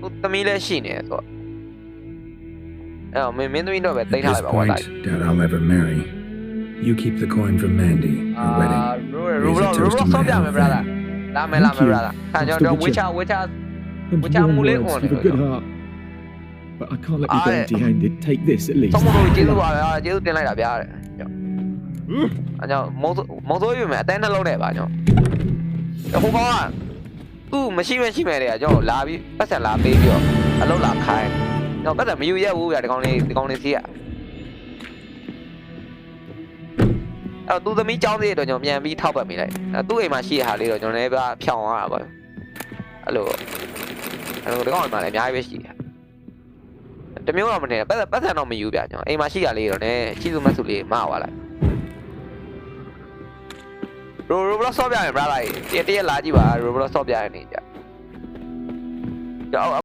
သူသမီးလည်းရှိနေတယ်ဆိုတော့အဲ့တော့မင်းမင်းသမီးတော့ပဲတိ At တ်ထား this လိုက်ပါဝတ် point, လိုက် doubt I'll ever marry. You keep the coin for Mandy, အာ her wedding. ရိုဘလော့ရိုဘလော့ဆော့ပြမယ် brother လာမယ်လာမယ် brother ခါကျွန်တော်ဝေချာဝေချာ And Which I'm warm willing words on with a it, good yeah. heart. But I can't let you go Ah, empty-handed. Take this at least. ဆောင်းမလို့ကျေးဇူးပါဗျာကျေးဇူးတင်လိုက်တာဗျာတဲ့အဲကြောင့်မောင်မောင်ဆိုးယူမယ်အတဲနှလုံးနဲ့ပါကြောင့်ဟိုကောင်က သူ့မရှိမရှိမဲ့တွေကကျွန်တော်လာပြီးပတ်စံလာပေးပြီးတော့အလုပ်လာခိုင်းတော့ပတ်စံမယူရဘူးဗျာဒီကောင်လေးဒီကောင်လေးစီးရအဲ့တော့သူသမီးចောင်းသေးတဲ့အတွက်ကျွန်တော်ပြန်ပြီးထောက်ပတ်မိလိုက်အဲသူ့အိမ်မှာရှိတဲ့ဟာလေးတော့ကျွန်တော်လည်းပြဖြောင်းသွားတာပေါ့အဲ့လိုအဲ့လိုဒီကောင်မှလည်းအများကြီးပဲရှိတယ်တမျိုးတော့မနေပတ်ပတ်စံတော့မယူပြကျွန်တော်အိမ်မှာရှိရလေးတော့ ਨੇ ချီစုမတ်စုလေးမသွားလိုက် ရိုရိုဘလော့ဆော့ပြရယ် brother တည့်တည့်လာကြည့်ပါရိုဘလော့ဆော့ပြရနေကြကြောက်